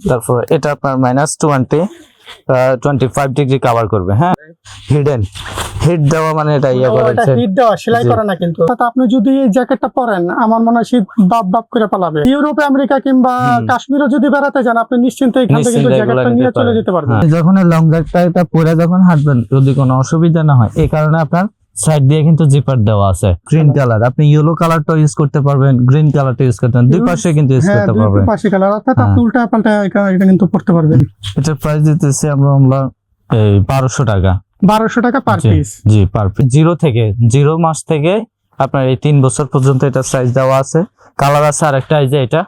তারপর এটা আপনার minus twenty twenty five degree cover করবে হ্যাঁ? হিডেন হিট দেওয়া মানে এটা ইয়ে করেছে হিট দেওয়া সেলাই করে না কিন্তু। আপনি যদি এই জ্যাকেটটা পরেন আমার মনে হয় শীত বাপ বাপ করে পালাবে। ইউরোপে আমেরিকা কিংবা। কাশ্মীরে যদি বেড়াতে যান আপনি নিশ্চিন্তে এখান থেকে কিন্তু জ্যাকেটটা নিয়ে চলে যেতে পারবেন। যখন লং জ্যাকটা এটা পরে যখন হাঁটবেন যদি কোনো অসুবিধা না হয় এই কারণে আপনার সাইড দিয়ে কিন্তু জিপার দেওয়া আছে। গ্রিন কালার আপনি ইয়েলো কালারটা ইউজ করতে পারবেন গ্রিন কালারটা ইউজ করতে পারবেন দুই পাশে কিন্তু ইউজ হ্যাঁ করতে দুই পাশে কালার অর্থাৎ আপনি হ্যাঁ। উল্টা পাল্টা এটা এটা কিন্তু পড়তে পারবেন। এটা প্রাইস দিতেছি আমরা আমরা এই বারোশো টাকা। বারোশো টাকা পার পিস জি পার পিস জিরো থেকে জিরো মাস থেকে আপনার এই তিন বছর পর্যন্ত এটা সাইজ দেওয়া আছে। কালার আছে আরেকটা এই যে এটা।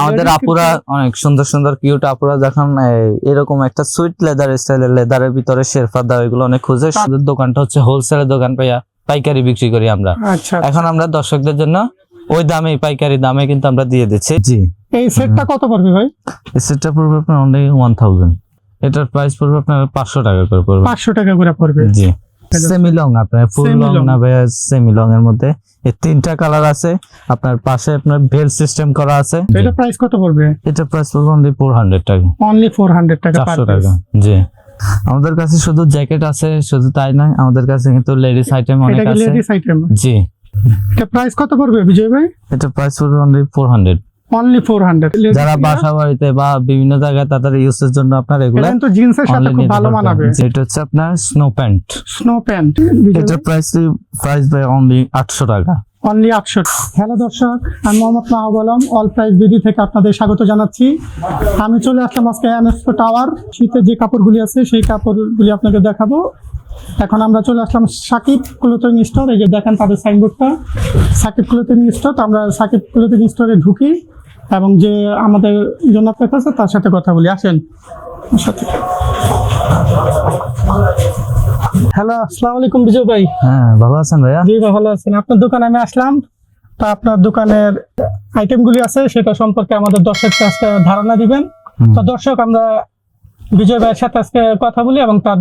আমাদের আপুরা অনেক সুন্দর সুন্দর কিউট আপুরা যখন এরকম একটা সুইট লেদার স্টাইলের লেদারের ভিতরে শেরফা দাও এগুলো অনেক খুঁজে। দোকানটা হচ্ছে হোলসেলের দোকান পাইয়া পাইকারি বিক্রি করি আমরা। আচ্ছা এখন আমরা দর্শকদের জন্য ওই দামে পাইকারি দামে কিন্তু আমরা দিয়ে দিচ্ছি। জি। এই সেটটা কত পড়বে ভাই? এই সেটটা পড়বে আপনার অনলি ওয়ান থাউজেন্ড এটার প্রাইস পড়বে আপনার পাঁচশো টাকা করে পড়বে। পাঁচশো টাকা করে পড়বে। জি। সেমি লং আপনার ফুল লং না ভাইয়া সেমি লং এর মধ্যে। এই তিনটা কালার আছে। আপনার পাশে আপনার ভেল সিস্টেম করা আছে। এটা প্রাইস কত পড়বে? এটা প্রাইস পড়বে অনলি ফোর হান্ড্রেড টাকা। অনলি ফোর হান্ড্রেড টাকা পার টাকা জি। আমাদের কাছে শুধু জ্যাকেট আছে শুধু তাই নয় আমাদের কাছে কিন্তু লেডিস আইটেম অনেক আছে। এটা লেডিস আইটেম জি। এটা প্রাইস কত পড়বে বিজয় ভাই? এটা প্রাইস পড়বে only four hundred only four hundred যারা বাসা বাড়িতে বা বিভিন্ন জায়গায় তাদের ইউজের জন্য আপনার এগুলো কিন্তু জিন্সের সাথে খুব ভালো মানাবে। যেটা হচ্ছে আপনার স্নো প্যান্ট স্নো প্যান্ট এটার প্রাইস প্রাইস বাই অনলি আটশো টাকা। অনলি আটশো হ্যালো দর্শক আমি Mohammad Mahbub Alam all price BD থেকে আপনাদের স্বাগত জানাচ্ছি। আমি চলে আসলাম আজকে এনএসপো টাওয়ার শীতের যে কাপড়গুলি আছে সেই কাপড়গুলি আপনাকে দেখাবো। এখন আমরা চলে আসলাম সাকিব ক্লোথিং স্টোর এই যে দেখেন তাদের সাইনবোর্ডটা সাকিব ক্লোথিং স্টোর তো আমরা সাকিব ক্লোথিং স্টোরে ঢুকি। এবং যে আমাদের জন্য অপেক্ষা আছে তার সাথে কথা বলি। আসেন। সাথে হ্যালো আসসালামু আলাইকুম বিজয় ভাই। হ্যাঁ ভালো আছেন ভাইয়া? জি ভালো আছেন আপনার দোকানে আমি আসলাম। তা আপনার দোকানের আইটেমগুলি আছে সেটা সম্পর্কে আমাদের দর্শককে আজকে ধারণা দিবেন। তো দর্শক আমরা বিজয় ভাইয়ের সাথে আজকে কথা বলি এবং তার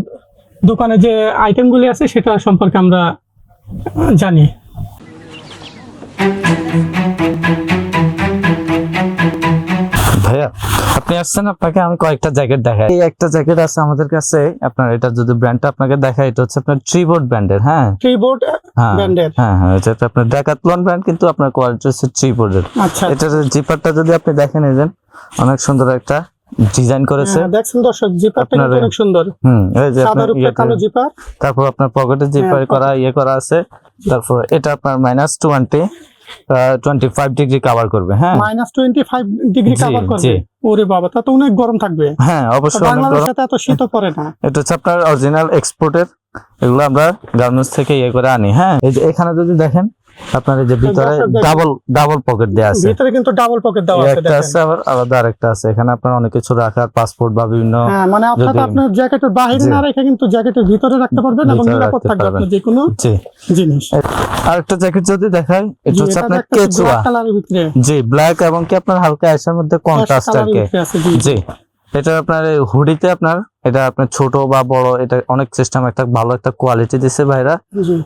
দোকানে যে আইটেমগুলি আছে সেটা সম্পর্কে আমরা জানি। ভাইয়া আপনি আসছেন আপনাকে আমি কয়েকটা জ্যাকেট দেখাই। এই একটা জ্যাকেট আছে আমাদের কাছে আপনার এটা যদি ব্র্যান্ডটা আপনাকে দেখাই এটা হচ্ছে আপনার ট্রিবোর্ড ব্র্যান্ডের হ্যাঁ? হ্যাঁ ব্র্যান্ডের হ্যাঁ হ্যাঁ এটা আপনার ডেকাথলন ব্র্যান্ড কিন্তু আপনার কোয়ালিটি হচ্ছে ট্রিবোর্ডের আচ্ছা। এটার জিপারটা যদি আপনি দেখেন এই যে অনেক সুন্দর একটা ডিজাইন করেছে। হ্যাঁ, দেখছেন দর্শক জিপারটা অনেক সুন্দর। হুম এই যে আপনার কালো জিপার তারপর আপনার পকেটে জিপার হ্যাঁ, করা ইয়ে করা আছে। তারপর এটা আপনার minus twenty twenty five degree cover করবে হ্যাঁ? Minus twenty five degree cover করবে? ওরে বাবা তা তো অনেক গরম থাকবে। হ্যাঁ অবশ্যই বাংলাদেশে এত শীতও পড়ে না। এটা হচ্ছে আপনার অরিজিনাল এক্সপোর্টের এগুলো আমরা গার্মেন্টস থেকে ইয়ে করে আনি হ্যাঁ? এই যে এখানে যদি দেখেন আপনার এই যে ভিতরে ডাবল ডাবল পকেট আছে। ভিতরে কিন্তু ডাবল পকেট দেওয়া আছে একটা আছে আবার আলাদা আরেকটা আছে। এখানে আপনার অনেক কিছু রাখার পাসপোর্ট বা বিভিন্ন হ্যাঁ মানে আপনার জ্যাকেটের বাইরে না রেখে কিন্তু জ্যাকেটের ভিতরে রাখতে পারবেন এবং নিরাপদ থাকবে আপনার যে কোনো জি। জিনিস। আরেকটা জ্যাকেট যদি দেখাই এটা হচ্ছে আপনার কেচুয়া। জি ব্ল্যাক এবং কি আপনার হালকা অ্যাশের মধ্যে কন্ট্রাস্ট আর কি। আছে, জি। এটা আপনার হুডিতে আপনার এটা আপনার ছোট বা বড় এটা অনেক সিস্টেম একটা ভালো একটা কোয়ালিটি দিছে ভাইরা।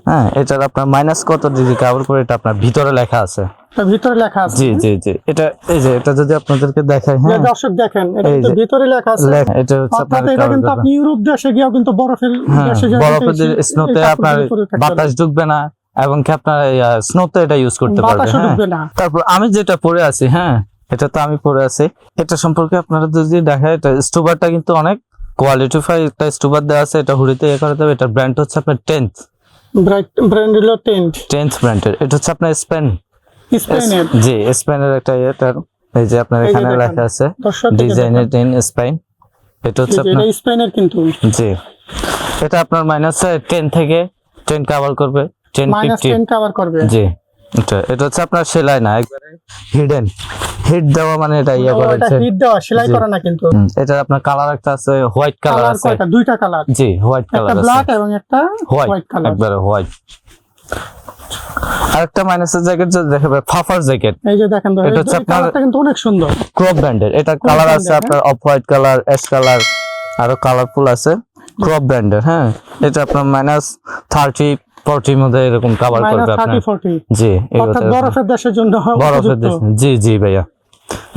হ্যাঁ এটার আপনার মাইনাস কত ডিগ্রি কাভার করে এটা আপনার ভিতরে লেখা আছে। ভিতরে লেখা আছে। জি জি জি। এটা এই যে এটা যদি আপনাদেরকে দেখাই হ্যাঁ। দর্শক দেখেন এটা যে- ভিতরে লেখা আছে। এটা হচ্ছে আপনার এটা কিন্তু আপনি ইউরোপ দেশে গিয়েও কিন্তু বরফের হ্যাঁ দেশে যাওয়া বরফের স্নোতে আপনার বাতাস ঢুকবে না এবং কি আপনার স্নোতে এটা ইউজ করতে পারবেন। হ্যাঁ। তারপর আমি যেটা পরে আছি হ্যাঁ এটা তো আমি পরে আছি। এটা সম্পর্কে আপনারা যদি দেখেন এটা স্টুবারটা কিন্তু অনেক কোয়ালিটিফাই একটা স্টুবার দেওয়া আছে এটা হুড়িতে ইয়ে করে দেবে। এটা ব্র্যান্ড হচ্ছে আপনার টেন্থ ব্র্যান্ড হলো টেন্ট টেন্থ ব্র্যান্ডের এটা হচ্ছে আপনার স্পেন স্পেনের জি স্পেনের একটা ইয়ে এই যে আপনার এখানে লেখা আছে ডিজাইনের। টেন স্পাইন এটা হচ্ছে আপনার স্পেনের কিন্তু। জি। এটা আপনার মাইনাস টেন থেকে টেন কাভার করবে। Ten minus fifty ten cover করবে। জি। এটা এটা হচ্ছে আপনার সেলাই না একবারে হিডেন হিট দেওয়া মানে এটা ইয়ে হিট দেওয়া সেলাই করা না কিন্তু। এটা আপনার কালার একটা আছে হোয়াইট কালার কালার আছে। কয়টা? দুইটা কালার জি হোয়াইট একটা ব্ল্যাক এবং একটা হোয়াইট কালার একবারে হোয়াইট আরেকটা মাইনাসের জ্যাকেট যদি দেখাবে ফাফার জ্যাকেট এই যে দেখেন এটা হচ্ছে আপনার- কিন্তু অনেক সুন্দর। ক্রপ ব্র্যান্ডের এটা কালার আছে? আপনার off white colour ash colour আরও কালারফুল আছে। ক্রপ ব্র্যান্ডের হ্যাঁ। এটা আপনার মাইনাস থার্টি ফোরটির মধ্যে এরকম কাভার করবে আপনার। জি অর্থাৎ বরফের দেশের জন্য বরফের দেশ। জি জি ভাইয়া।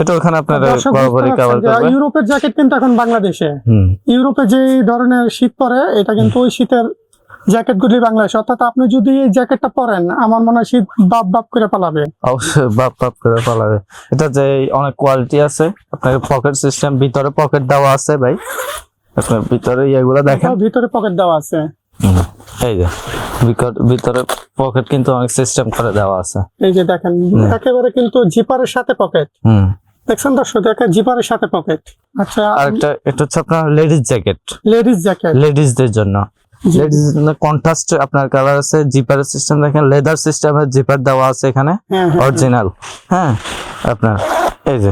এটা ওখানে আপনার বরাবরই কভার করবে। ইউরোপের জ্যাকেট কিন্তু এখন বাংলাদেশে। ইউরোপে যে ধরনের শীত পড়ে এটা কিন্তু ওই শীতের জ্যাকেট গুলি বাংলাদেশে। অর্থাৎ আপনি যদি এই জ্যাকেটটা পরেন আমার মনে হয় শীত বাপ বাপ করে পালাবে। অবশ্যই বাপ বাপ করে পালাবে। এটা যে অনেক কোয়ালিটি আছে। আপনার পকেট সিস্টেম ভিতরে পকেট দেওয়া আছে ভাই। আপনার ভিতরে ইয়েগুলো দেখেন। ভিতরে পকেট দেওয়া আছে। এই যে। ভিতর- পকেট কিন্তু অনেক সিস্টেম করে দেওয়া আছে। এই যে দেখেন একেবারে কিন্তু জিপারের সাথে পকেট হুম। দেখছেন দর্শক দেখেন জিপারের সাথে পকেট আচ্ছা আরেকটা এটা হচ্ছে আপনার লেডিস জ্যাকেট লেডিস জ্যাকেট লেডিসদের জন্য। লেডিস কন্ট্রাস্ট আপনার কালার আছে জিপারের সিস্টেম দেখেন লেদার সিস্টেমের জিপার দেওয়া আছে এখানে হ্যাঁ হ্যাঁ অরিজিনাল হ্যাঁ আপনার এই যে।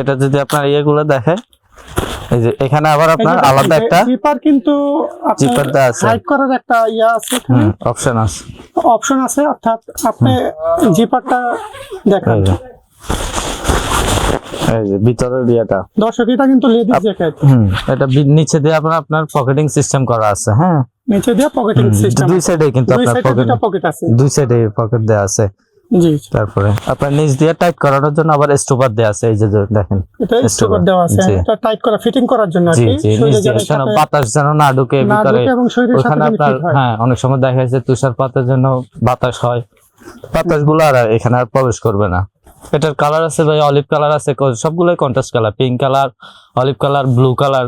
এটা যদি আপনার ইয়েগুলো দেখে এই যে এখানে আবার আপনার আলাদা একটা জিপার কিন্তু আছে। হাইড করার একটা ইয়া আছে অপশন আছে। অপশন আছে অর্থাৎ আপনি জিপারটা দেখান। এই যে। এই ভিতরের ইয়েটা। দর্শক এটা কিন্তু লেডিস জ্যাকেট হুম এটা নিচে দিয়ে আপনার আপনার পকেটিং সিস্টেম করা আছে হ্যাঁ। নিচে দিয়ে পকেটিং সিস্টেম দুই সাইডে কিন্তু আপনার পকেট আছে। দুই সাইডে পকেট দেওয়া আছে। জি তারপরে আপনার নিচ দিয়ে টাইট করানোর জন্য আবার স্টোপার দেওয়া আছে এই যে দেখেন। এটা দেওয়া আছে এটা টাইট করা ফিটিং করার জন্য জি জি যেন বাতাস যেন না ঢুকে ভিতরে ওখানে আপনার হ্যাঁ। অনেক সময় দেখা যাচ্ছে তুষারপাতের জন্য বাতাস হয়। বাতাসগুলো আর এখানে আর প্রবেশ করবে না। এটার কালার আছে ভাই অলিভ কালার আছে সবগুলোই contrast colour pink colour olive colour blue colour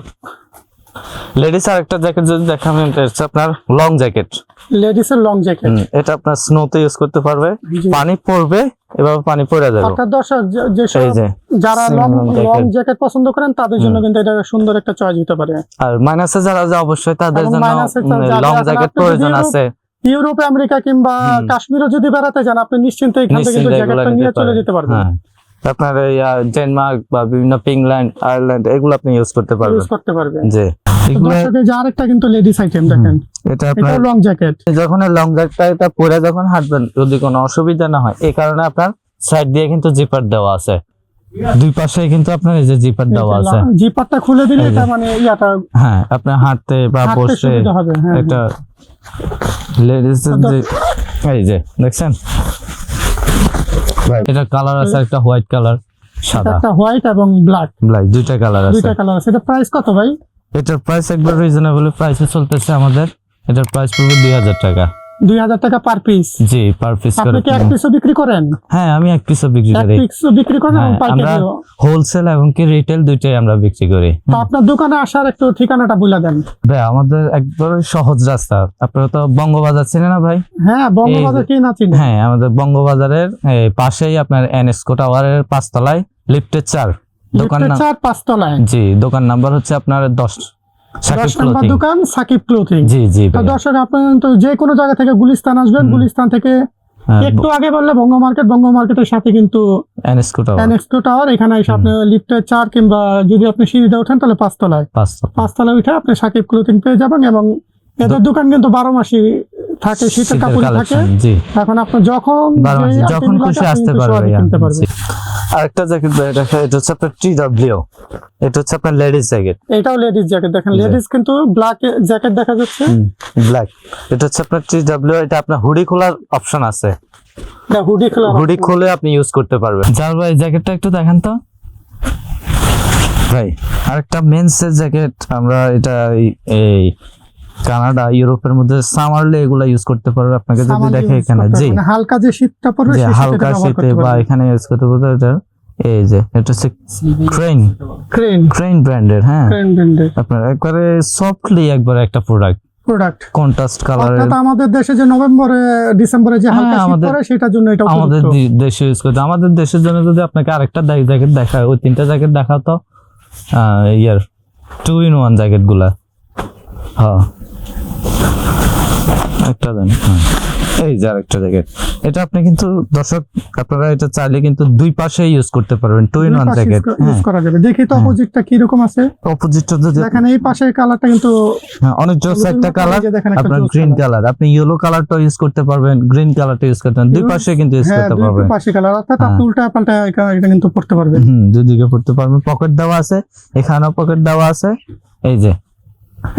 ladies আর একটা জ্যাকেট যদি দেখাবেন এটা হচ্ছে আপনার লং জ্যাকেট লেডিস এর লং জ্যাকেট এটা আপনার স্নোতে ইউজ করতে পারবে। পানি পড়বে এভাবে পানি পড়ে যাবে। অর্থাৎ দর্শক যে- যারা লং লং জ্যাকেট পছন্দ করেন তাদের জন্য কিন্তু এটা সুন্দর একটা চয়েস হতে পারে। আর মাইনাসে যারা যে অবশ্যই তাদের জন্য লং জ্যাকেট প্রয়োজন আছে। ইউরোপে আমেরিকা কিংবা। কাশ্মীরে যদি বেড়াতে যান আপনি নিশ্চিন্তে এখান থেকে কিন্তু জ্যাকেটটা নিয়ে চলে যেতে পারবেন। হ্যাঁ। আপনার এই ডেনমার্ক বা বিভিন্ন পিংল্যান্ড আয়ারল্যান্ড এগুলো আপনি ইউজ করতে পারবেন। ইউজ করতে পারবেন। জি। এগুলো দর্শক এই যে আরেকটা কিন্তু লেডিস আইটেম দেখেন। এটা আপনার লং জ্যাকেট যখন লং জ্যাকেটটা পরে যখন হাঁটবেন যদি কোনো অসুবিধা না হয় এই কারণে আপনার সাইড দিয়ে কিন্তু জিপার দেওয়া আছে। দুই পাশে কিন্তু আপনার এই যে জিপার দেওয়া আছে। জিপারটা খুলে দিলে এটা মানে ইয়াটা হ্যাঁ আপনি হাঁটতে বা হাঁটতে বসে সুবিধা হবে হ্যাঁ এটা লেডিস এই যে দেখছেন? এটা কালার আছে একটা হোয়াইট কালার সাদা। একটা হোয়াইট এবং ব্ল্যাক ব্ল্যাক দুইটা কালার আছে। দুইটা কালার আছে। এটা প্রাইস কত ভাই? এটার প্রাইস একবার রিজনেবল প্রাইসে চলতেছে আমাদের। এটার প্রাইস পড়বে দুই হাজার টাকা। দুই হাজার টাকা পার পিস জি পার পিস আপনি কি এক পিসও বিক্রি করেন? হ্যাঁ আমি এক পিসও বিক্রি করি। এক পিসও বিক্রি করেন হ্যাঁ, আমরা হোলসেল এবং কি রিটেল দুইটাই আমরা বিক্রি করি। তো আপনার দোকানে আসার একটু ঠিকানাটা বলে দেন। ভাই আমাদের একবার সহজ রাস্তা। আপনারা তো বঙ্গবাজার চিনেন না ভাই? হ্যাঁ বঙ্গবাজার কি না চিনি? হ্যাঁ আমাদের বঙ্গবাজারের পাশেই আপনার এনএসকো টাওয়ারের পাঁচতলায় লিফটের চার। দোকান চার পাঁচতলায় জি দোকান নাম্বার হচ্ছে আপনার দশ সাকিব দশ নম্বর ক্লোথিং দোকান সাকিব ক্লোথিং জি জি দর্শক আপনার তো যে কোনো জায়গা থেকে গুলিস্তান আসবেন। গুলিস্তান থেকে হ্যাঁ, একটু আগে বললে বঙ্গ মার্কেট বঙ্গ মার্কেটের সাথে কিন্তু টাওয়ার এখানে এসে আপনি লিফটের চার কিংবা যদি আপনি সিঁড়িতে ওঠেন তাহলে পাঁচতলায়। পাঁচতলা। পাঁচতলায় উঠে আপনি সাকিব ক্লোথিং পেয়ে যাবেন এবং এদের দোকান কিন্তু বারো মাসই থাকে শীতের কাপড় থাকে। এখন আপনি যখন যখন খুশি আসতে পারবে আরেকটা জ্যাকেট ভাই এটা এটা হচ্ছে আপনার টি ডাব্লিউ এটা হচ্ছে আপনার লেডিস জ্যাকেট এটাও লেডিস জ্যাকেট দেখেন লেডিস কিন্তু ব্ল্যাক জ্যাকেট দেখা যাচ্ছে। ব্ল্যাক এটা হচ্ছে আপনার টি ডাব্লিউ এটা আপনার হুডি খোলার অপশন আছে। হুডি খোলা হুডি খুলে আপনি ইউজ করতে পারবেন। যার ভাই জ্যাকেটটা একটু দেখেন তো। ভাই আরেকটা মেন্স এর জ্যাকেট আমরা এটা এই কানাডা ইউরোপের মধ্যে সামারলে এগুলা ইউজ করতে পারবে আপনাকে যদি দেখে এখানে। জি। হালকা যে শীতটা পড়বে যে শীতে হালকা শীতে বা এখানে ইউজ করতে পারবে এটা এই যে এটা হচ্ছে ক্রেন ক্রেন ক্রেন ব্র্যান্ডের হ্যাঁ। ক্রেন ব্র্যান্ডের আপনার একবারে সফটলি একবার একটা প্রোডাক্ট প্রোডাক্ট কন্ট্রাস্ট কালারের অর্থাৎ আমাদের দেশে যে নভেম্বরে ডিসেম্বরে যে হালকা হ্যাঁ, শীত আমাদের- পড়ে সেটার জন্য এটা আমাদের দেশে ইউজ করতে আমাদের দেশের জন্য যদি আপনাকে আরেকটা জ্যাকেট দেখায় ওই তিনটা জ্যাকেট দেখাও তো আহ, ইয়ার টু ইন ওয়ান জ্যাকেটগুলা। হ্যাঁ। একটা দেন হ্যাঁ। এই যে আরেকটা জ্যাকেট এটা আপনি কিন্তু দর্শক আপনারা এটা চাইলে কিন্তু দুই পাশে ইউজ করতে পারবেন two in one jacket use করা যাবে। দেখি তো অপোজিটটা কি রকম আছে। অপোজিটটা যদি দেখেন এই পাশে কালারটা কিন্তু হ্যাঁ, অনেক জোস একটা কালার আপনার গ্রিন কালার আপনি ইয়েলো কালারটা ইউজ করতে পারবেন গ্রিন কালারটা ইউজ করতে পারবেন দুই পাশে কিন্তু ইউজ হ্যাঁ করতে দুই পারবেন। পাশে কালার অর্থাৎ আপনি। উল্টা পাল্টা এটা- এটা কিন্তু পড়তে পারবেন। হুম দুদিকে পড়তে পারবেন। পকেট দেওয়া আছে এখানেও পকেট দেওয়া আছে। এই যে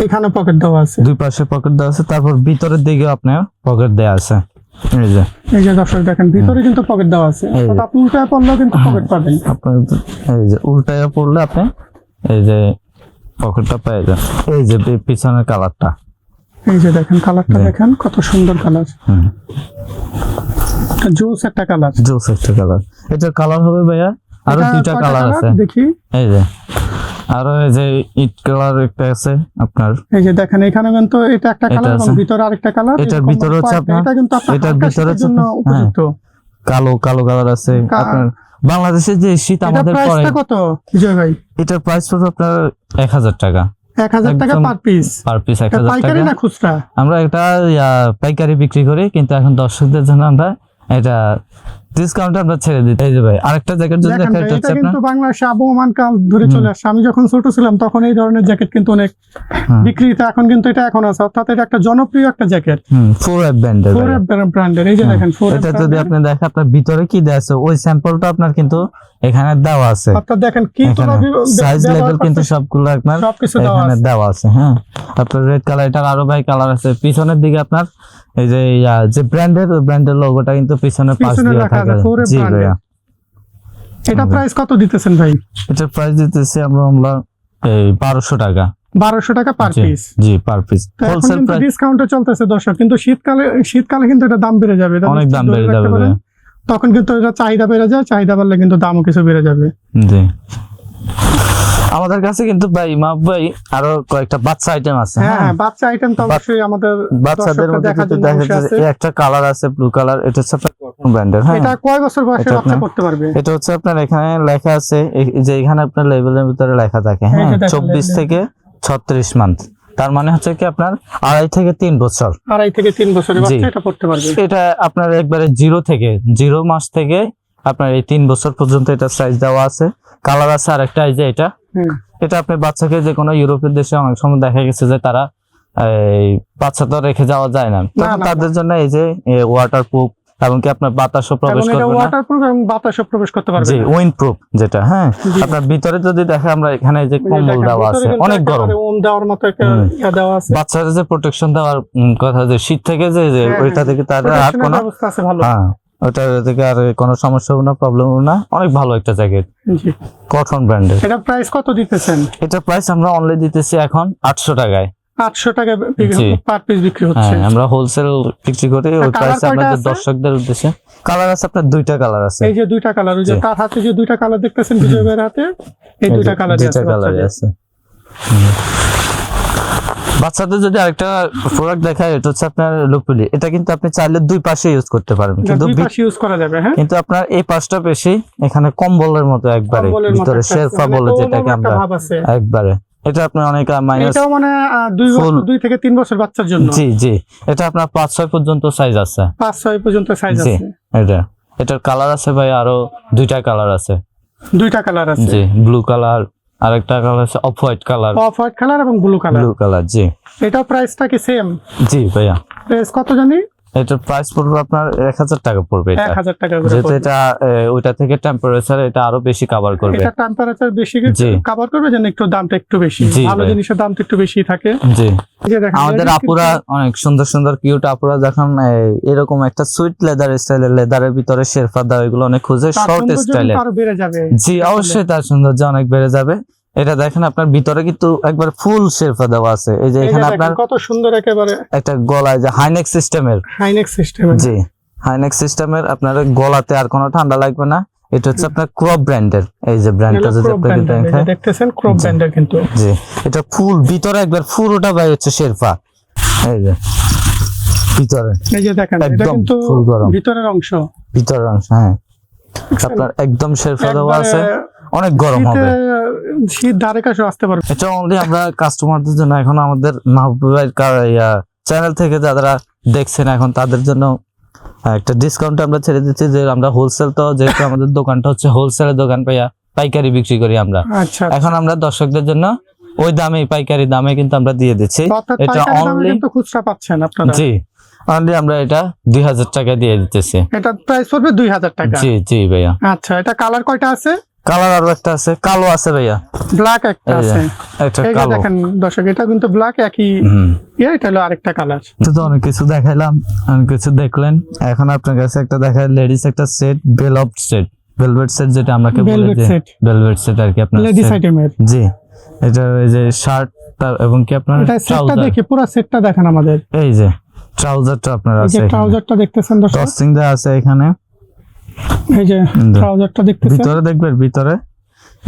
এখানে পকেট দেওয়া আছে। দুই পাশে পকেট দেওয়া আছে তারপর ভিতরের দিকে আপনার পকেট দেওয়া আছে। এই যে। এই যে দর্শক দেখেন ভিতরে কিন্তু পকেট দেওয়া আছে। আপনি উল্টায় পড়লেও কিন্তু পকেট পাবেন। আপনার এই যে উল্টায় পড়লে আপনি এই যে পকেটটা পেয়ে যান এই যে পিছনের কালারটা এই যে দেখেন কালারটা দেখেন কত সুন্দর কালার হুম। জোস একটা কালার জোস একটা কালার এটার কালার হবে ভাইয়া আরও দুইটা কালার আছে। দেখি। এই যে। আরও এই যে ইট কালার একটা আছে আপনার। এই যে দেখেন এখানে কিন্তু এটা একটা কালার এবং। ভিতরে আরেকটা কালার। এটার ভিতরে হচ্ছে আপনার- এটা কিন্তু আপনার এটার ভিতরে হচ্ছে জন্য উপযুক্ত। কালো কালো কালার আছে। আপনার বাংলাদেশে যে শীত আমাদের পড়ে কত বিজয় ভাই? এটার প্রাইস পড়বে আপনার এক হাজার টাকা। এক হাজার টাকা পার পিস পার পিস এক হাজার পাইকারি না খুচরা? আমরা এটা পাইকারি বিক্রি করি কিন্তু এখন দর্শকদের জন্য আমরা এটা ডিসকাউন্ট আমরা ছেড়ে দিতে এই যে ভাই আরেকটা জ্যাকেট যদি দেখেন এটা কিন্তু বাংলাদেশে আবহমান কাল ধরে চলে আসছে। আমি যখন ছোট ছিলাম তখন এই ধরনের জ্যাকেট কিন্তু অনেক বিক্রিত এখন কিন্তু এটা এখন আছে। অর্থাৎ এটা একটা জনপ্রিয় একটা জ্যাকেট ফোর এফ ব্র্যান্ডের ফোর এফ ব্র্যান্ডের এই যে দেখেন ফোর এটা যদি আপনি দেখেন আপনার ভিতরে কি দেওয়া আছে ওই স্যাম্পলটা আপনার কিন্তু এখানে দেওয়া আছে। অর্থাৎ দেখেন কি সাইজ লেভেল কিন্তু সবগুলো আপনার এখানে আছে। দেওয়া আছে হ্যাঁ। আপনার রেড কালার এটার আরও ভাই কালার আছে। পিছনের দিকে আপনার এই যে যে ব্র্যান্ডের ব্র্যান্ডের লোগোটা কিন্তু পিছনের পাশ দিয়ে থাকে। জি ভাইয়া। এটা প্রাইস কত দিতেছেন ভাই? এটা প্রাইস দিতেছি আমরা আমরা এই বারোশো টাকা। বারোশো টাকা পার পিস জি পার পিস হোলসেল ডিসকাউন্টে চলতেছে দর্শক। কিন্তু শীতকালে শীতকালে কিন্তু এটা দাম বেড়ে যাবে। অনেক দাম বেড়ে যাবে। তখন কিন্তু এটা চাহিদা বেড়ে যায় চাহিদা বাড়লে কিন্তু দামও কিছু বেড়ে যাবে। জি। আমাদের কাছে কিন্তু ভাই মাপ ভাই আরও কয়েকটা বাচ্চা আইটেম আছে হ্যাঁ? হ্যাঁ হ্যাঁ বাচ্চা আইটেম তো অবশ্যই আমাদের বাচ্চাদের মধ্যে জন্য দেখা। এই একটা কালার আছে ব্লু কালার এটা হচ্ছে আপনার কটন ব্র্যান্ডের হ্যাঁ? এটা কয় বছর বয়সে বাচ্চা আপনার- করতে পারবে? এটা হচ্ছে আপনার এখানে লেখা আছে যে এখানে আপনার লেবেলের ভিতরে লেখা থাকে হ্যাঁ দেখেন চব্বিশ label। থেকে ছত্রিশ মান্থ তার মানে হচ্ছে কি আপনার আড়াই থেকে তিন বছর। আড়াই থেকে তিন। বাচ্চা এটা করতে পারবে। এটা আপনার একবারে জিরো থেকে জিরো মাস থেকে আপনার এই তিন বছর পর্যন্ত এটা সাইজ দেওয়া আছে। কালার আছে আরেকটা এই যে এটা। এটা আপনি বাচ্চাকে যে কোনো ইউরোপের দেশে অনেক সময় দেখা গেছে যে তারা এই বাচ্চা তো রেখে যাওয়া যায় না, তাদের জন্য এই যে ওয়াটার প্রুফ এমনকি আপনার বাতাসও প্রবেশ এবং করবে না? ওয়াটারপ্রুফ এবং বাতাসও প্রবেশ করতে পারবে জি। উইন্ড প্রুফ যেটা হ্যাঁ? আপনার ভিতরে যদি দেখে আমরা এখানে যে কম্বল দেওয়া আছে অনেক গরম। একেবারে ওম দেওয়ার মতো একটা দেওয়া আছে। বাচ্চাদের যে প্রোটেকশন দেওয়ার কথা যে শীত থেকে যে যে হ্যাঁ, ওইটা হ্যাঁ। থেকে তাদের আর কোনো ব্যবস্থা আছে ভালো। হ্যাঁ ওইটা থেকে আর কোনো সমস্যা হবে না প্রবলেম হবে না। অনেক ভালো একটা জ্যাকেট জি। কটন ব্র্যান্ডের এটা প্রাইস কত দিতেছেন? এটা প্রাইস আমরা অনলি দিতেছি এখন আটশো টাকায়। আটশো টাকা পার পিস বিক্রি হচ্ছে। হ্যাঁ আমরা হোলসেল বিক্রি করি ওই প্রাইসে দর্শকদের উদ্দেশ্যে। কালার আছে আপনার দুইটা কালার আছে। এই যে দুইটা কালার ওই যে তার হাতে যে দুইটা কালার দেখতেছেন বিজয় ভাইয়ের হাতে এই দুইটা কালার কালারই আছে বাচ্চাদের। যদি আরেকটা প্রোডাক্ট দেখায় এটা হচ্ছে আপনার লুপুলি এটা কিন্তু আপনি চাইলে দুই পাশে ইউজ করতে পারবেন। কিন্তু দুই পাশে ইউজ করা যাবে হ্যাঁ? কিন্তু আপনার এই পাশটা বেশি এখানে কম্বলের মতো একবারে ভিতরে শেরফা মানে বলে যেটাকে আমরা একবারে। এটা আপনার অনেক মাইনাস এটাও মানে বছর থেকে বছর বাচ্চার জন্য। জি জি। এটা আপনার পাঁচ ছয় পর্যন্ত সাইজ আছে। পাঁচ ছয় পর্যন্ত সাইজ আছে। এটা। এটার কালার আছে ভাই আরও দুইটা কালার আছে। দুইটা কালার আছে। জি ব্লু কালার আরেকটা কালার আছে off white colour off white colour এবং ব্লু কালার ব্লু কালার জি। এটা প্রাইসটা কি সেম জি ভাইয়া। প্রাইস কত জানি? এটার প্রাইস পড়বে আপনার এক হাজার টাকা পড়বে এটা। এক হাজার টাকা যেহেতু এটা ওইটা থেকে টেম্পারেচার এটা আরও বেশি কভার করবে। এটা টেম্পারেচার বেশি। কভার করবে যেন একটু দামটা একটু বেশি। ভালো। জিনিসের দামটা একটু বেশি থাকে। জি। আমাদের আপুরা অনেক সুন্দর সুন্দর কিউট আপুরা যখন এরকম একটা সুইট লেদার স্টাইলের লেদারের ভিতরে শেরফা দাও এগুলো অনেক খুঁজে শর্ট স্টাইলে আরও বেড়ে যাবে। জি অবশ্যই তার সৌন্দর্য অনেক বেড়ে যাবে। এটা দেখেন আপনার ভিতরে কিন্তু একবার ফুল শেরফা দেওয়া আছে। এই যে এখানে আপনার কত সুন্দর একেবারে একটা গলায় যে হাইনেক সিস্টেমের হাইনেক্স সিস্টেম জি হাইনেক সিস্টেমের আপনার গলাতে আর কোনো ঠান্ডা লাগবে না। এটা হচ্ছে আপনার ক্রপ ব্র্যান্ডের এই যে ব্র্যান্ডটা যদি আপনাকে দেখায়। দেখতেছেন ক্রপ জি। ব্যান্ডের কিন্তু। জি এটা ফুল ভিতরে একবার পুরোটা ভাই হচ্ছে শেরফা। এই যে ভিতরে। এই যে দেখেন এটা একদম কিন্তু। ভিতরের অংশ। ভিতরের অংশ হ্যাঁ। আপনার একদম শেরফা দেওয়া আছে। অনেক গরম হবে। শীতে ধারে কাছে আসতে পারবে। এটা অনলি আমরা কাস্টমারদের জন্য এখন আমাদের মাহবুবের চ্যানেল থেকে যারা দেখছেন এখন তাদের জন্য একটা ডিসকাউন্ট আমরা ছেড়ে দিচ্ছি যে আমরা হোলসেল তো যেহেতু আমাদের দোকানটা হচ্ছে হোলসেলের দোকান পাইয়া পাইকারি বিক্রি করি আমরা। আচ্ছা এখন আমরা দর্শকদের জন্য ওই দামে পাইকারি দামে কিন্তু আমরা দিয়ে দিচ্ছি। এটা only- কিন্তু খুচরা পাচ্ছেন আপনারা। জি অনলি আমরা এটা দুই হাজার টাকা দিয়ে দিতেছি। এটা প্রাইস পড়বে দুই হাজার টাকা। জি জি ভাইয়া। আচ্ছা এটা কালার কয়টা আছে? কালার আরও একটা আছে কালো আছে ভাইয়া। ব্ল্যাক একটা আছে। একটা কালো। দেখেন দর্শক এটা কিন্তু ব্ল্যাক একই ইয়ে এটা হলো আরেকটা কালার তো তো অনেক কিছু দেখাইলাম অনেক কিছু দেখলেন। এখন আপনার কাছে একটা দেখায় লেডিস একটা সেট বেলভ সেট ভেলভেট সেট যেটা আমরা বলি যে। ভেলভেট সেট আর কি আপনার লেডিস আইটেমের জি এটা এই যে শার্ট এবং কি আপনার এটা সেটটা দেখে পুরো সেটটা দেখেন আমাদের। এই যে ট্রাউজারটা আপনার এই আছে যে ট্রাউজারটা দেখতেছেন দর্শক? টসিং দেওয়া আছে এখানে। এই যে ট্রাউজারটা দেখতেছেন? ভিতরে দেখবেন ভিতরে?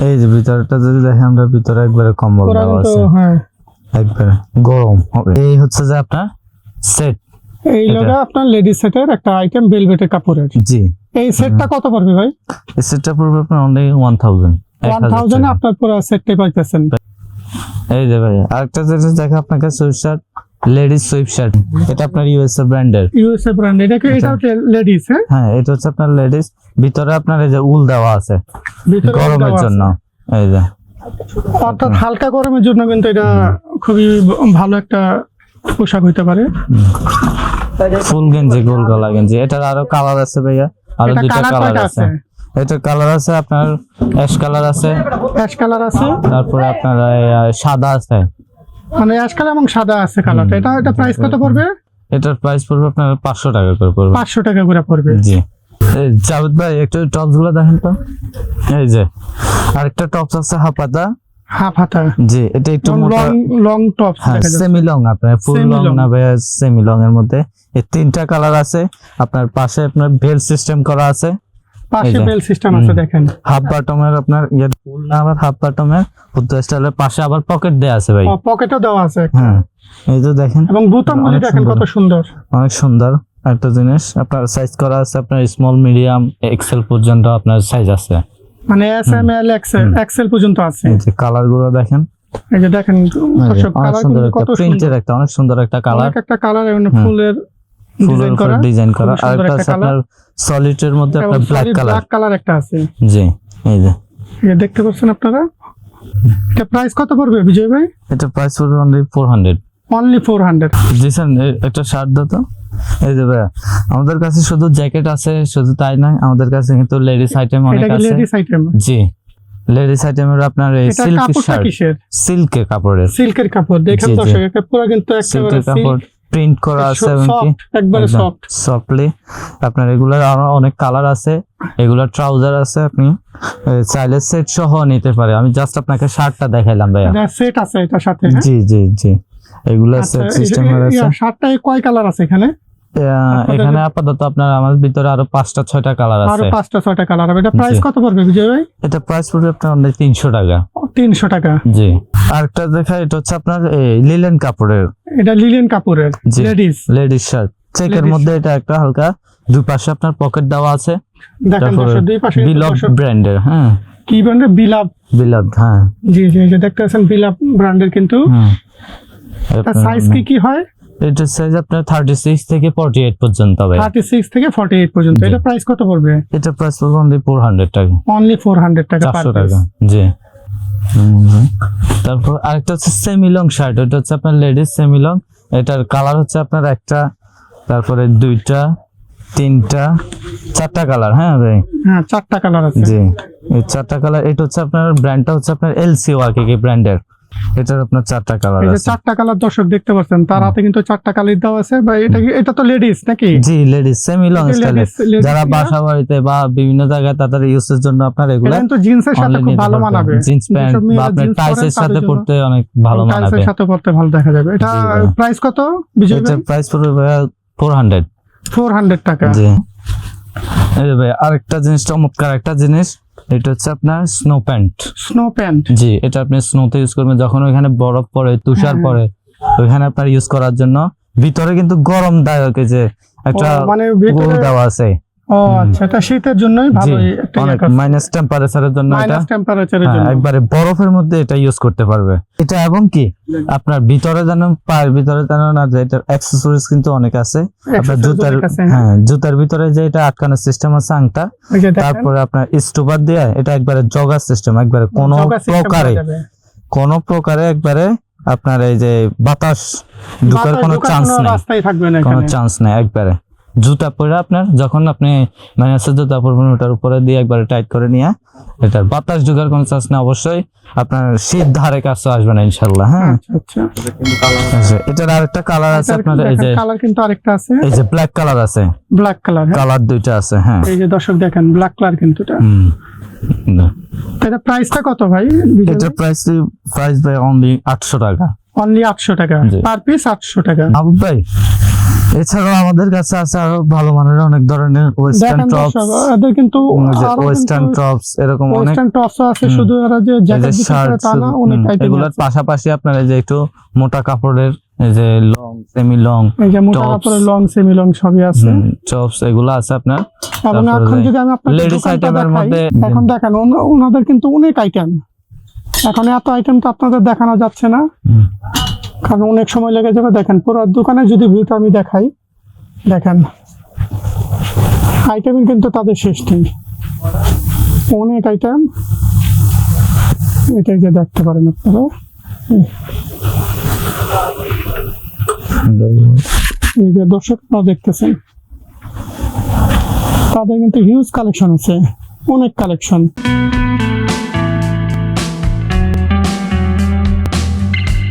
এই যে ভিতরটা যদি দেখেন আমরা ভিতরে একবারে কম্বল দেওয়া আছে। হ্যাঁ। একবারে গরম হবে। এই হচ্ছে যে আপনার সেট এই। লগা আপনার লেডিস সেটের একটা আইটেম বেলভেটের কাপড়ের। জি। এই সেটটা কত পড়বে ভাই? এই সেটটা পড়বে আপনার only one thousand one thousand আপনার পুরো সেটটাই পাইতেছেন। এই যে ভাই আরেকটা জিনিস দেখা আপনাকে sweatshirt ladies sweatshirt এটা আপনার ইউএসএ ব্র্যান্ডের ইউএসএ ব্র্যান্ড এটা কি এটা লেডিস হ্যাঁ? হ্যাঁ এটা হচ্ছে আপনার লেডিস ভিতরে আপনার এই যে উল দেওয়া আছে। গরমের জন্য। এই যে। অর্থাৎ হালকা গরমের জন্য কিন্তু এটা খুবই ভালো একটা পোশাক হইতে পারে। ফুল গেঞ্জি গোল গলা গেঞ্জি। এটার আরও কালার আছে ভাইয়া। আরও দুইটা কালার আছে। এটার কালার আছে আপনার অ্যাশ কালার আছে। অ্যাশ কালার আছে। তারপরে আপনার সাদা আছে। মানে অ্যাশ কালার এবং সাদা আছে কালারটা। এটা এটা প্রাইস কত পড়বে? এটার প্রাইস পড়বে আপনার পাঁচশো টাকা করে পড়বে। পাঁচশো টাকা করে পড়বে। জি। জাভেদ ভাই একটু টপসগুলো দেখেন তো। এই যে আরেকটা টপস আছে হাফাতা। হাফ হাতা জি এটা একটু long long top semi long আপনার ফুল লং না ভাইয়া সেমি লং এর মধ্যে। এই তিনটা কালার আছে। আপনার পাশে আপনার বেল সিস্টেম করা আছে। পাশে। বেল সিস্টেম আছে। দেখেন। হাফ বাটমের আপনার ইয়ে ফুল না আবার হাফ বাটমের উত্তর স্টাইলের পাশে আবার পকেট দেয়া আছে ভাই। পকেটও দেওয়া আছে হ্যাঁ এই যে দেখেন এবং বোতামগুলি দেখেন কত সুন্দর। অনেক সুন্দর একটা জিনিস। আপনার সাইজ করা আছে আপনার স্মল মিডিয়াম এক্সেল পর্যন্ত আপনার সাইজ আছে। মানে S M L XL XL পর্যন্ত আছে। এই যে কালারগুলো দেখেন। এই যে দেখেন কালার সুন্দর কত সুন্দর। একটা অনেক সুন্দর একটা কালার একটা কালার এবং ফুলের ডিজাইন করা। ডিজাইন করা। আর একটা আপনার সলিডের মধ্যে আপনার ব্ল্যাক কালার ব্ল্যাক কালার একটা আছে। জি এই যে। যে দেখতে পাচ্ছেন আপনারা? এটা প্রাইস কত পড়বে বিজয় ভাই? এটা প্রাইস পড়বে only four hundred only four hundred জি স্যার একটা শার্ট দাও তো। এই যে ভাইয়া আমাদের কাছে শুধু জ্যাকেট আছে শুধু তাই নয় আমাদের কাছে কিন্তু লেডিস আইটেম অনেক আছে। লেডিস আইটেম জি লেডিস আইটেমের আপনার এই এটা সিল্কের শার্ট সিল্কের কাপড়ের। সিল্কের কাপড় দেখেন। দর্শক এটা পুরো কিন্তু একেবারে সিল্কের কাপড়। প্রিন্ট করা আছে একবারে সফট সফটলি আপনার এগুলোর আরও অনেক কালার আছে। এগুলোর ট্রাউজার আছে আপনি চাইলে সেট সহ নিতে পারে। আমি জাস্ট আপনাকে শার্টটা দেখাইলাম ভাইয়া। এটা সেট আছে এটার সাথে হ্যাঁ? জি জি জি। এগুলো আচ্ছা, সেট এই- সিস্টেম আছে। এই কয় কালার আছে এখানে? এখানে আপাতত আপনার আমার ভিতরে আরও পাঁচটা ছয়টা কালার আছে। আরও পাঁচটা ছয়টা কালার হবে এটা প্রাইস কত পড়বে বিজয় ভাই? এটা প্রাইস পড়বে আপনার অনলি তিনশো টাকা। তিনশো টাকা। জি। আরেকটা দেখা এটা হচ্ছে আপনার লিলেন কাপড়ের। এটা লিলেন কাপড়ের লেডিস লেডিস শার্ট চেকের মধ্যে এটা একটা হালকা দুই পাশে আপনার পকেট দেওয়া আছে। দেখেন দুই পাশে বিলাভ ব্র্যান্ডের হ্যাঁ। কি ব্র্যান্ডের বিলাপ বিলাভ হ্যাঁ। জি জি যে দেখতে পাচ্ছেন বিলাপ ব্র্যান্ডের কিন্তু। তার সাইজ কি কি হয়? এটার সাইজ আপনার থার্টি সিক্স থেকে ফর্টি এইট পর্যন্ত হবে। থার্টি সিক্স থেকে ফর্টি এইট পর্যন্ত এটা প্রাইস কত পড়বে? এটা প্রাইস পড়বে অনলি ফোর হান্ড্রেড টাকা। অনলি ফোর হান্ড্রেড টাকা পার জি। তারপর আরেকটা হচ্ছে সেমি লং শার্ট ওটা হচ্ছে আপনার লেডিস সেমি লং এটার কালার হচ্ছে আপনার একটা তারপরে দুইটা তিনটা চারটা কালার হ্যাঁ ভাই? হ্যাঁ চারটা কালার আছে। জি এই চারটা কালার এটা হচ্ছে আপনার ব্র্যান্ডটা হচ্ছে আপনার এলসি ওয়াকে ব্র্যান্ডের এটার আপনার চারটা কালার আছে। চারটা কালার দর্শক দেখতে পাচ্ছেন তার হাতে কিন্তু চারটা কালার দাও আছে বা এটা কি এটা তো লেডিস নাকি? জি লেডিস সেমি লং এটা ladies যারা বাসা বাড়িতে বা বিভিন্ন জায়গায় তাদের ইউজের জন্য আপনার এগুলো এটা কিন্তু জিন্সের সাথে খুব ভালো মানাবে। জিন্স প্যান্ট বা আপনার টাইসের সাথে পড়তে অনেক ভালো মানাবে। টাইলসের সাথে পড়তে ভালো দেখা যাবে। এটা প্রাইস কত বিজয় এটার প্রাইস পড়বে ফোর হান্ড্রেড ফোর হান্ড্রেড টাকা। জি। এই ভাই আরেকটা জিনিস চমৎকার একটা জিনিস এটা হচ্ছে আপনার স্নো প্যান্ট স্নো প্যান্ট জি এটা আপনি স্নোতে ইউজ করবেন যখন ওইখানে বরফ পড়ে তুষার হ্যাঁ। পড়ে ওইখানে আপনার ইউজ করার জন্য ভিতরে কিন্তু গরম দায়ক যে একটা মানে ভিতরে দেওয়া আছে। ও আচ্ছা এটা শীতের জন্যই অনেক মাইনাস টেম্পারেচারের জন্য এটা। মাইনাস টেম্পারেচারের হ্যাঁ, জন্য। একবারে বরফের মধ্যে এটা ইউজ করতে পারবে। এটা এবং কি? আপনার ভিতরে যেন পায়ের ভিতরে যেন না অ্যাক্সেসরিজ কিন্তু অনেক আছে। আপনার জুতার হ্যাঁ। জুতার ভিতরে যে এটা আটকানোর সিস্টেম আছে আংটা যে তারপরে আপনার স্টোবার দিয়ে এটা একবারে জগার সিস্টেম একবারে কোনো প্রকারে। কোনো প্রকারে একবারে আপনার এই যে বাতাস ঢুকার কোনো চান্স নেই কোনো চান্স নেই একবারে। জুতা পরে আপনার যখন আপনি মানে হচ্ছে জুতা পরবেন ওটার উপরে দিয়ে একবারে টাইট করে নিয়ে এটার বাতাস ঢোকার কোনো চান্স না অবশ্যই আপনার শীত ধারে কাছে আসবে না ইনশাল্লাহ হ্যাঁ? আচ্ছা আচ্ছা। আচ্ছা, এটার আরেকটা কালার আছে আপনার এই যে কালার কিন্তু আরেকটা আছে। এই যে ব্ল্যাক কালার আছে। ব্ল্যাক কালার কালার দুইটা আছে হ্যাঁ। এই যে দর্শক দেখেন ব্ল্যাক কালার কিন্তু এটা। হুম। এটা প্রাইসটা কত ভাই? এটার প্রাইস প্রাইস ভাই অনলি আটশো টাকা। অনলি আটশো টাকা। পার পিস আটশো টাকা। আবু ভাই এছাড়াও আমাদের কাছে আছে আরও ভালো মানের অনেক ধরনের ওয়েস্টার্ন টপস এদের কিন্তু ওয়েস্টার্ন টপস এরকম অনেক ওয়েস্টার্ন টপস আছে শুধু এরা যে জ্যাকেট শার্ট তা না অনেক আইটেম এগুলোর পাশাপাশি আপনার যে একটু মোটা কাপড়ের যে লং সেমি লং এই যে মোটা কাপড়ের লং সেমি লং সবই আছে। টপস এগুলো আছে আপনার। এবং এখন যদি আমি item এর দেখাই, মধ্যে- এখন দেখেন ওন- ওনাদের কিন্তু অনেক আইটেম এখন এত আইটেম তো আপনাদের দেখানো যাচ্ছে না। কারণ অনেক সময় লেগে যাবে, দেখেন, পুরো দোকানে যদি ভিউটা আমি দেখাই, দেখেন আইটেমের কিন্তু তাদের শেষ নেই অনেক আইটেম এটাই যে দেখতে পারেন আপনারা। এই যে দর্শক দেখতেছেন। তাদের কিন্তু হিউজ কালেকশন আছে, অনেক কালেকশন